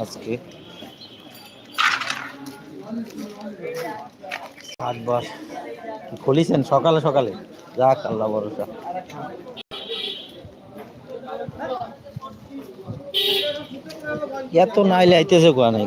আজকে। আট খুলিছেন সকালে সকালে? যাক আল্লাহ ভরসা। এত নাইলে আইতেছে কোয়া নাই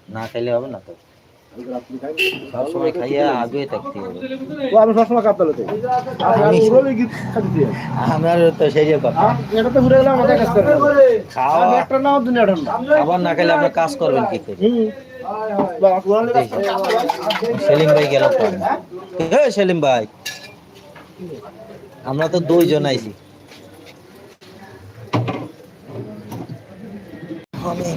না খাইলে হবে না তো। সবসময় খাইয়া আগে থাকতে হবে। ও আমি সবসময় আমার তো সেই যে কথা। এটা তো ঘুরে গেলাম আমাদের কাছ থেকে খাওয়া একটা নাও দুনিয়াটা না খাবার না খেলে আপনি কাজ করবেন কি করে। সেলিম ভাই গেল? সেলিম ভাই। আমরা তো দুইজন আইছি। আমি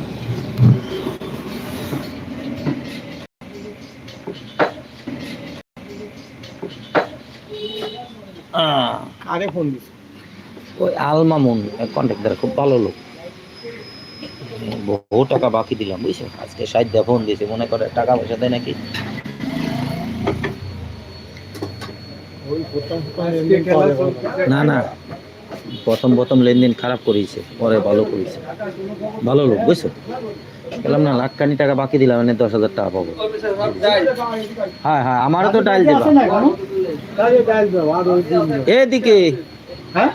আরে ফোন দিছি। ওই আল মামুন কন্ট্রাক্টর খুব ভালো লোক। বহু টাকা বাকি দিলাম বুঝছ আজকে ষাট দিয়ে ফোন দিয়েছে মনে করে টাকা পয়সা দেয় নাকি। না না। প্রথম প্রথম লেনদেন খারাপ করেছে, পরে ভালো করেছে ভালো লোক, বুঝছ বললাম, না লাখ খানি টাকা বাকি দিলাম মানে দশ হাজার টাকা পাবো হ্যাঁ হ্যাঁ আমারও তো ডাল দিবা। এদিকে হ্যাঁ?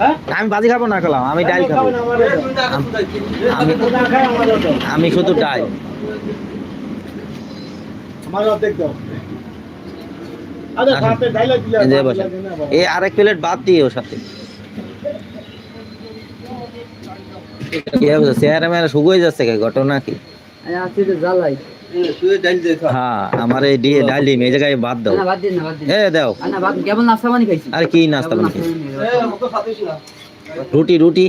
হ্যাঁ? আমি বাজি খাব না খেলাম আমি ডাল খাব। আমি শুধু ডাল। এই আরেক প্লেট বাদ দিয়ে ওর সাথে। কি হবে চেহারা মেয়ারা শুকিয়ে যাচ্ছে ঘটনা কি? হ্যাঁ আমার এই দিয়ে ডাল দিন এই জায়গায় বাদ দাও। এ দাও। কেবল নাস্তা পানি খাইছি। আর কি নাস্তা রুটি রুটি।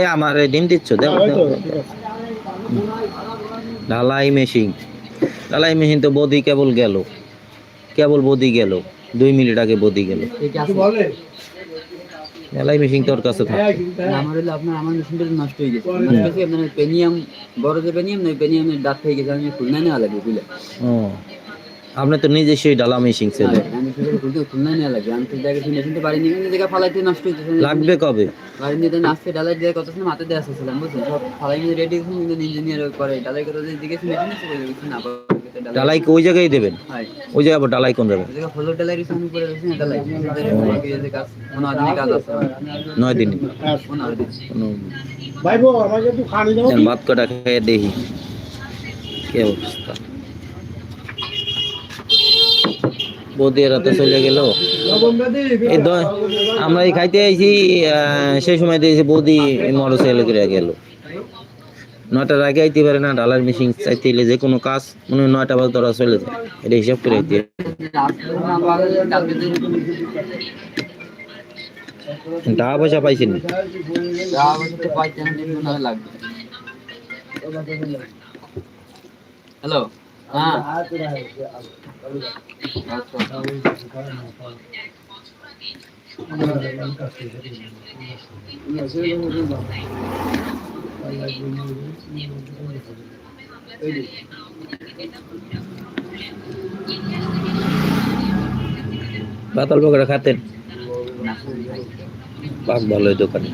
এ আমার এই ডিম দিচ্ছ। ঢালাই মেশিন। ঢালাই মেশিন তো বদি কেবল গেল। কেবল বদি গেল। দুই মিনিট আগে বদি গেল। ঢালাই মেশিন তোর কাছে থাকে। হ্যাঁ, হ্যাঁ। আমার হলো আপনার আমার মেশিনটা নষ্ট হয়ে গেছে। নষ্ট হয়েছে আপনার পেনিয়াম বড় যে পেনিয়াম না পেনিয়ামের দাঁত হয়ে গেছে আমি খুলনা নেওয়া লাগে বুঝলে ও। আপনি তো নিজে সেই ডালা মেশিন ছেলে আমি সেটা খুলতে লাগবে কবে? ডালাই ওই জায়গায় দেবেন? ওই জায়গায় ডালাই কোন যাবে মনে হয় নয় দিন। হ্যাঁ। দিন কোনো ভাই বউ, আমাকে একটু খানি ভাত কটা খেয়ে দেখি। কে অবস্থা? বৌদি এরা তো চলে গেল। এই আমরা এই খাইতে আইছি সেই সময় দিয়েছি বৌদি মরো ছেলে করে গেল। নয়টার আগে আইতে পারে না ডালার মেশিন চাইতে এলে যে কোনো কাজ, মনে হয় নয়টা বাজে তোরা চলে যায়, এটা হিসাব করে আইতে টাকা পয়সা পাইছেন? Hello. হ্যাঁ আচ্ছা পাতাল পকড়া খাতেন পাক ভালো এই দোকানে